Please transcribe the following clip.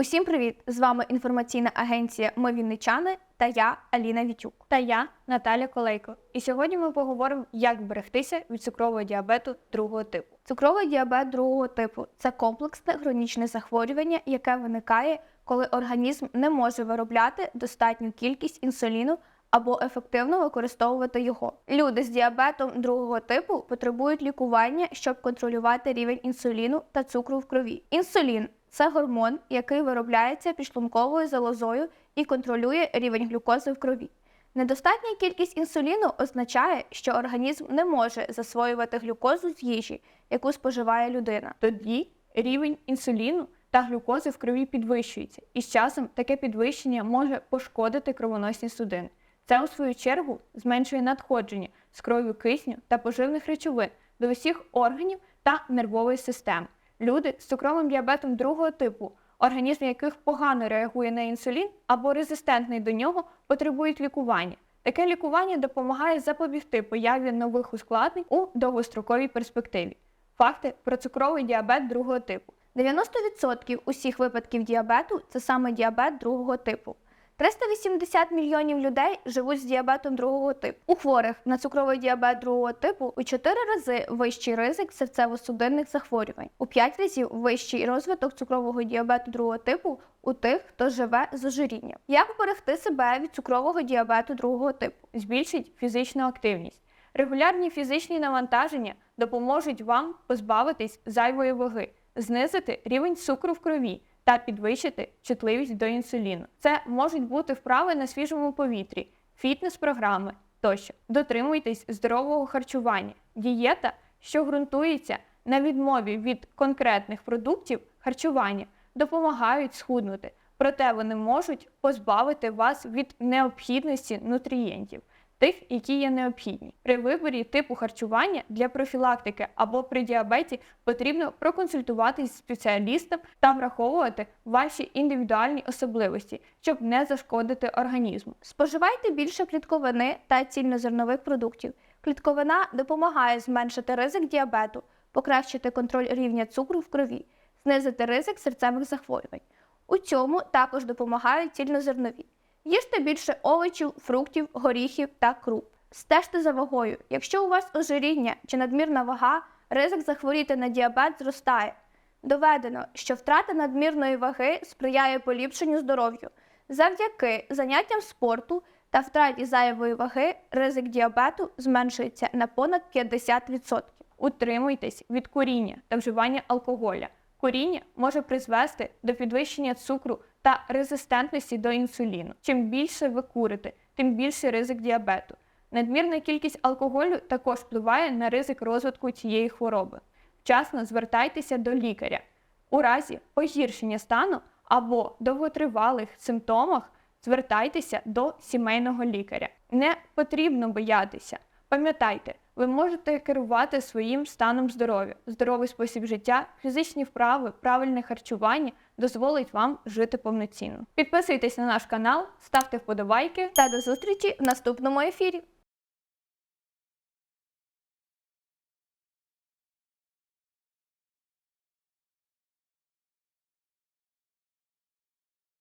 Усім привіт! З вами інформаційна агенція Ми Вінничани та я Аліна Вітюк. Та я Наталя Колейко. І сьогодні ми поговоримо, як берегтися від цукрового діабету другого типу. Цукровий діабет другого типу це комплексне хронічне захворювання, яке виникає, коли організм не може виробляти достатню кількість інсуліну або ефективно використовувати його. Люди з діабетом другого типу потребують лікування, щоб контролювати рівень інсуліну та цукру в крові. Інсулін це гормон, який виробляється підшлунковою залозою і контролює рівень глюкози в крові. Недостатня кількість інсуліну означає, що організм не може засвоювати глюкозу з їжі, яку споживає людина. Тоді рівень інсуліну та глюкози в крові підвищується, і з часом таке підвищення може пошкодити кровоносні судини. Це, у свою чергу, зменшує надходження з кров'ю кисню та поживних речовин до усіх органів та нервової системи. Люди з цукровим діабетом другого типу, організм яких погано реагує на інсулін або резистентний до нього, потребують лікування. Таке лікування допомагає запобігти появі нових ускладнень у довгостроковій перспективі. Факти про цукровий діабет другого типу. 90% усіх випадків діабету це саме діабет другого типу. 380 мільйонів людей живуть з діабетом другого типу. У хворих на цукровий діабет другого типу у 4 рази вищий ризик серцево-судинних захворювань, у 5 разів вищий розвиток цукрового діабету другого типу у тих, хто живе з ожирінням. Як уберегти себе від цукрового діабету другого типу? Збільшить фізичну активність. Регулярні фізичні навантаження допоможуть вам позбавитись зайвої ваги, знизити рівень цукру в крові та підвищити чутливість до інсуліну. Це можуть бути вправи на свіжому повітрі, фітнес-програми тощо. Дотримуйтесь здорового харчування, дієта, що ґрунтується на відмові від конкретних продуктів харчування, допомагають схуднути, проте вони можуть позбавити вас від необхідності нутрієнтів. Тих, які є необхідні. При виборі типу харчування для профілактики або при діабеті потрібно проконсультуватись з спеціалістом та враховувати ваші індивідуальні особливості, щоб не зашкодити організму. Споживайте більше клітковини та цільнозернових продуктів. Клітковина допомагає зменшити ризик діабету, покращити контроль рівня цукру в крові, знизити ризик серцевих захворювань. У цьому також допомагають цільнозернові. Їжте більше овочів, фруктів, горіхів та круп. Стежте за вагою. Якщо у вас ожиріння чи надмірна вага, ризик захворіти на діабет зростає. Доведено, що втрата надмірної ваги сприяє поліпшенню здоров'ю. Завдяки заняттям спорту та втраті зайвої ваги ризик діабету зменшується на понад 50%. Утримуйтесь від куріння та вживання алкоголя. Куріння може призвести до підвищення цукру та резистентності до інсуліну. Чим більше ви курите, тим більший ризик діабету. Надмірна кількість алкоголю також впливає на ризик розвитку цієї хвороби. Вчасно звертайтеся до лікаря. У разі погіршення стану або довготривалих симптомах звертайтеся до сімейного лікаря. Не потрібно боятися. Пам'ятайте, ви можете керувати своїм станом здоров'я, здоровий спосіб життя, фізичні вправи, правильне харчування дозволить вам жити повноцінно. Підписуйтесь на наш канал, ставте вподобайки. Та до зустрічі в наступному ефірі.